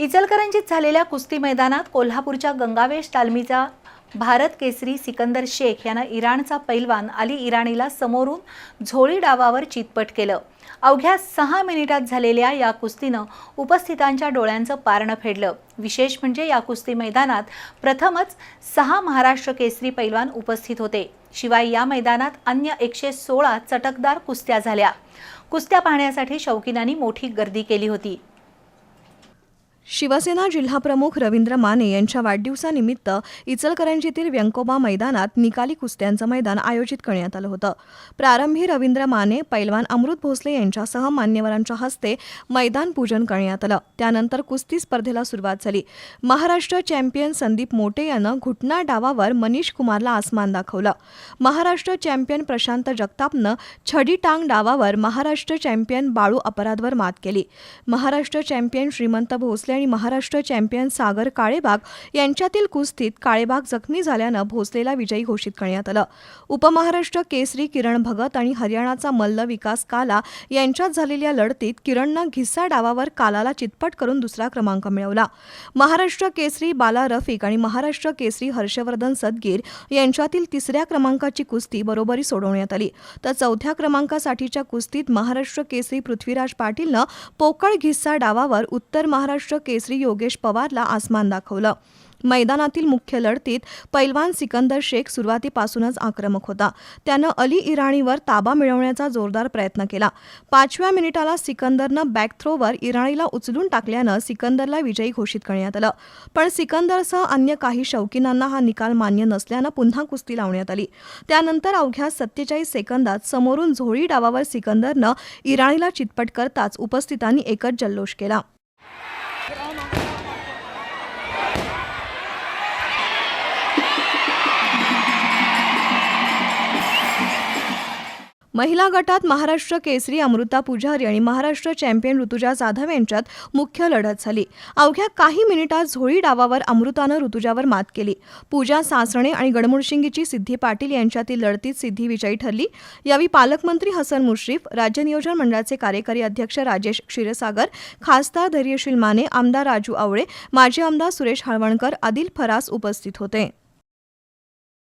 इचलकरंजीत झालेल्या कुस्ती मैदानात कोल्हापूरच्या गंगावेश तालमीचा भारत केसरी सिकंदर शेख यानं इराणचा पैलवान अली इराणीला समोरून झोळी डावावर चितपट केलं. अवघ्या सहा मिनिटात झालेल्या या कुस्तीनं उपस्थितांच्या डोळ्यांचं पारणं फेडलं. विशेष म्हणजे या कुस्ती मैदानात प्रथमच सहा महाराष्ट्र केसरी पैलवान उपस्थित होते. शिवाय या मैदानात अन्य एकशे सोळा चटकदार कुस्त्या झाल्या. कुस्त्या पाहण्यासाठी शौकीनांनी मोठी गर्दी केली होती. शिवसेना जिल्हाप्रमुख रवींद्र माने यांच्या वाढदिवसानिमित्त इचलकरंजीतील व्यंकोबा मैदानात निकाली कुस्त्यांचं मैदान आयोजित करण्यात आलं होतं. प्रारंभी रवींद्र माने पैलवान अमृत भोसले यांच्यासह मान्यवरांच्या हस्ते मैदान पूजन करण्यात आलं. त्यानंतर कुस्ती स्पर्धेला सुरुवात झाली. महाराष्ट्र चॅम्पियन संदीप मोटे यानं घुटना डावावर मनीष कुमारला आसमान दाखवलं. महाराष्ट्र चॅम्पियन प्रशांत जगतापनं छडी टांग डावावर महाराष्ट्र चॅम्पियन बाळू अपराधवर मात केली. महाराष्ट्र चॅम्पियन श्रीमंत भोसले आणि महाराष्ट्र चॅम्पियन सागर काळेबाग यांच्यातील कुस्तीत काळेबाग जखमी झाल्यानं भोसलेला विजयी घोषित करण्यात आलं. उपमहाराष्ट्र केसरी किरण भगत आणि हरियाणाचा मल्ल विकास काला यांच्यात झालेल्या लढतीत किरणनं घिस्सा डावावर कालाला चितपट करून दुसरा क्रमांक मिळवला. महाराष्ट्र केसरी बाला रफिक आणि महाराष्ट्र केसरी हर्षवर्धन सदगीर यांच्यातील तिसऱ्या क्रमांकाची कुस्ती बरोबरी सोडवण्यात आली. तर चौथ्या क्रमांकासाठीच्या कुस्तीत महाराष्ट्र केसरी पृथ्वीराज पाटीलनं पोकळ घिस्सा डावावर उत्तर महाराष्ट्र केसरी योगेश पवारला आसमान दाखवलं. मैदानातील मुख्य लढतीत पैलवान सिकंदर शेख सुरुवातीपासूनच आक्रमक होता. त्यानं अली इराणीवर ताबा मिळवण्याचा जोरदार प्रयत्न केला. पाचव्या मिनिटाला सिकंदरनं बॅक थ्रोवर इराणीला उचलून टाकल्यानं सिकंदरला विजयी घोषित करण्यात आलं. पण सिकंदरसह अन्य काही शौकीनांना हा निकाल मान्य नसल्यानं पुन्हा कुस्ती लावण्यात आली. त्यानंतर अवघ्या सत्तेचाळीस सेकंदात समोरून झोळी डावावर सिकंदरनं इराणीला चितपट करताच उपस्थितांनी एकच जल्लोष केला. महिला गटात महाराष्ट्र केसरी अमृता पुजारी आणि महाराष्ट्र चॅम्पियन ऋतुजा जाधव यांच्यात मुख्य लढत झाली. अवघ्या काही मिनिटात झोळी डावावर अमृतानं ऋतुजावर मात केली. पूजा सासणे आणि गडमुडशिंगीची सिद्धी पाटील यांच्यातील लढतीत सिद्धी विजयी ठरली. यावेळी पालकमंत्री हसन मुश्रीफ राज्य नियोजन मंडळाचे कार्यकारी अध्यक्ष राजेश क्षीरसागर खासदार धैर्यशील माने आमदार राजू आवळे माजी आमदार सुरेश हळवणकर आदिल फरास उपस्थित होते.